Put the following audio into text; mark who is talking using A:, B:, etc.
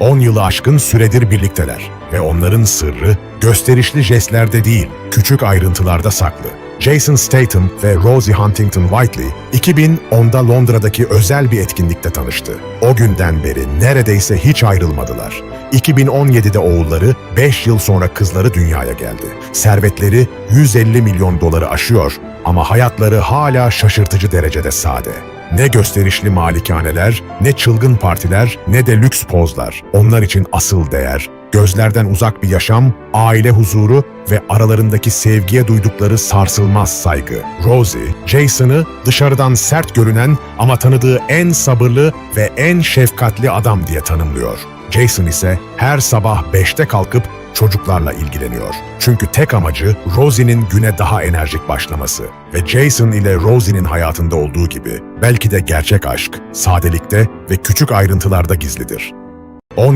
A: 10 yılı aşkın süredir birlikteler ve onların sırrı gösterişli jestlerde değil, küçük ayrıntılarda saklı. Jason Statham ve Rosie Huntington Whiteley 2010'da Londra'daki özel bir etkinlikte tanıştı. O günden beri neredeyse hiç ayrılmadılar. 2017'de oğulları, 5 yıl sonra kızları dünyaya geldi. Servetleri 150 milyon doları aşıyor ama hayatları hala şaşırtıcı derecede sade. Ne gösterişli malikaneler, ne çılgın partiler, ne de lüks pozlar. Onlar için asıl değer, gözlerden uzak bir yaşam, aile huzuru ve aralarındaki sevgiye duydukları sarsılmaz saygı. Rosie, Jason'ı dışarıdan sert görünen ama tanıdığı en sabırlı ve en şefkatli adam diye tanımlıyor. Jason ise her sabah 5'te kalkıp çocuklarla ilgileniyor. Çünkü tek amacı Rosie'nin güne daha enerjik başlaması. Ve Jason ile Rosie'nin hayatında olduğu gibi belki de gerçek aşk, sadelikte ve küçük ayrıntılarda gizlidir. 10